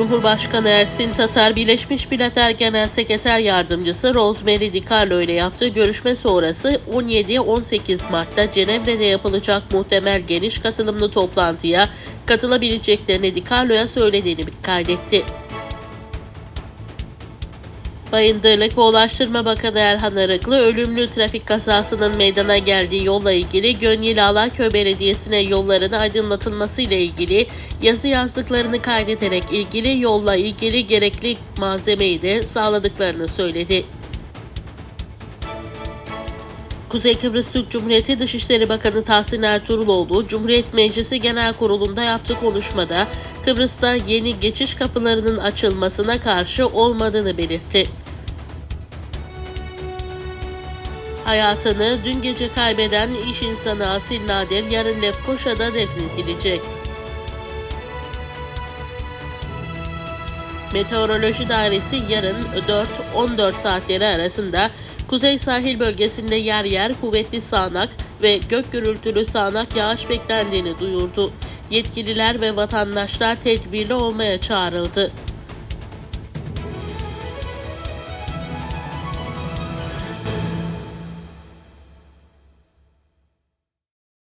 Cumhurbaşkanı Ersin Tatar, Birleşmiş Milletler Genel Sekreter Yardımcısı Rosemary DiCarlo ile yaptığı görüşme sonrası 17-18 Mart'ta Cenevre'de yapılacak muhtemel geniş katılımlı toplantıya katılabileceklerini DiCarlo'ya söylediğini kaydetti. Bayındırlık ve Ulaştırma Bakanı Erhan Arıklı, ölümlü trafik kazasının meydana geldiği yolla ilgili Gönyeli Alaköy Belediyesi'ne yolların aydınlatılması ile ilgili yazı yazdıklarını kaydederek ilgili yolla ilgili gerekli malzemeyi de sağladıklarını söyledi. Kuzey Kıbrıs Türk Cumhuriyeti Dışişleri Bakanı Tahsin Ertuğruloğlu, Cumhuriyet Meclisi Genel Kurulu'nda yaptığı konuşmada Kıbrıs'ta yeni geçiş kapılarının açılmasına karşı olmadığını belirtti. Hayatını dün gece kaybeden iş insanı Asil Nadir yarın Lefkoşa'da defnedilecek. Meteoroloji Dairesi yarın 4-14 saatleri arasında kuzey sahil bölgesinde yer yer kuvvetli sağanak ve gök gürültülü sağanak yağış beklendiğini duyurdu. Yetkililer ve vatandaşlar tedbirli olmaya çağrıldı.